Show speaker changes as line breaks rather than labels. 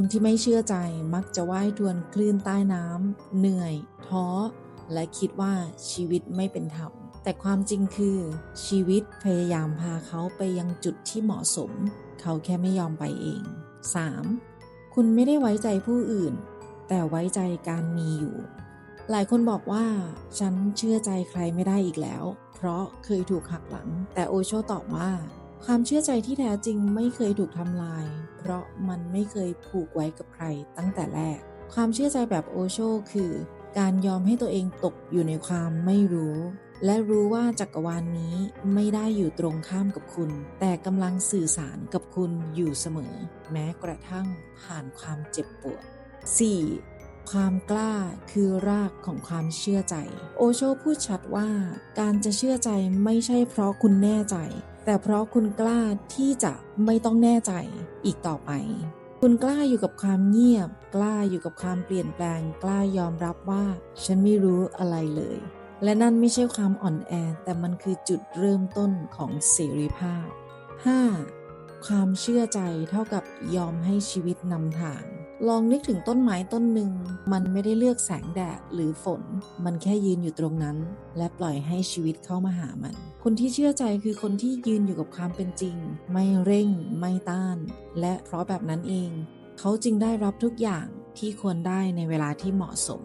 คนที่ไม่เชื่อใจมักจะว่ายทวนคลื่นใต้น้ำเหนื่อย ท้อ และคิดว่าชีวิตไม่เป็นธรรมแต่ความจริงคือชีวิตพยายามพาเขาไปยังจุดที่เหมาะสม เขาแค่ไม่ยอมไปเอง 3. คุณไม่ได้ไว้ใจผู้อื่น แต่ไว้ใจการมีอยู่ หลายคนบอกว่า ฉันเชื่อใจใครไม่ได้อีกแล้ว เพราะเคยถูกหักหลัง แต่โอโชตอบว่า ความเชื่อใจที่แท้จริงไม่เคยถูกทำลาย เพราะมันไม่เคยผูกไว้กับใครตั้งแต่แรก ความเชื่อใจแบบโอโชคือ การยอมให้ตัวเองตกอยู่ในความไม่รู้ และรู้ว่าจักรวาลนนี้ไม่ได้อยู่ตรงข้ามกับคุณ แต่กำลังสื่อสารกับคุณอยู่เสมอ แม้กระทั่งผ่านความเจ็บปวด 4. ความกล้าคือรากของความเชื่อใจ โอโชพูดชัดว่า การจะเชื่อใจไม่ใช่เพราะคุณแน่ใจ แต่เพราะคุณกล้าที่จะไม่ต้องแน่ใจอีกต่อไป คุณกล้าอยู่กับความเงียบ กล้าอยู่กับความเปลี่ยนแปลง กล้ายอมรับว่า ฉันไม่รู้อะไรเลย และนั่นไม่ใช่ความอ่อนแอ แต่มันคือจุดเริ่มต้นของเสรีภาพ 5. ความเชื่อใจเท่ากับยอมให้ชีวิตนำทาง ลองนึกถึงต้นไม้ต้นหนึ่ง มันไม่ได้เลือกแสงแดดหรือฝน มันแค่ยืนอยู่ตรงนั้น และปล่อยให้ชีวิตเข้ามาหามัน คนที่เชื่อใจคือคนที่ยืนอยู่กับความเป็นจริง ไม่เร่ง ไม่ต้าน และเพราะแบบนั้นเอง เขาจึงได้รับทุกอย่างที่ควรได้ในเวลาที่เหมาะสม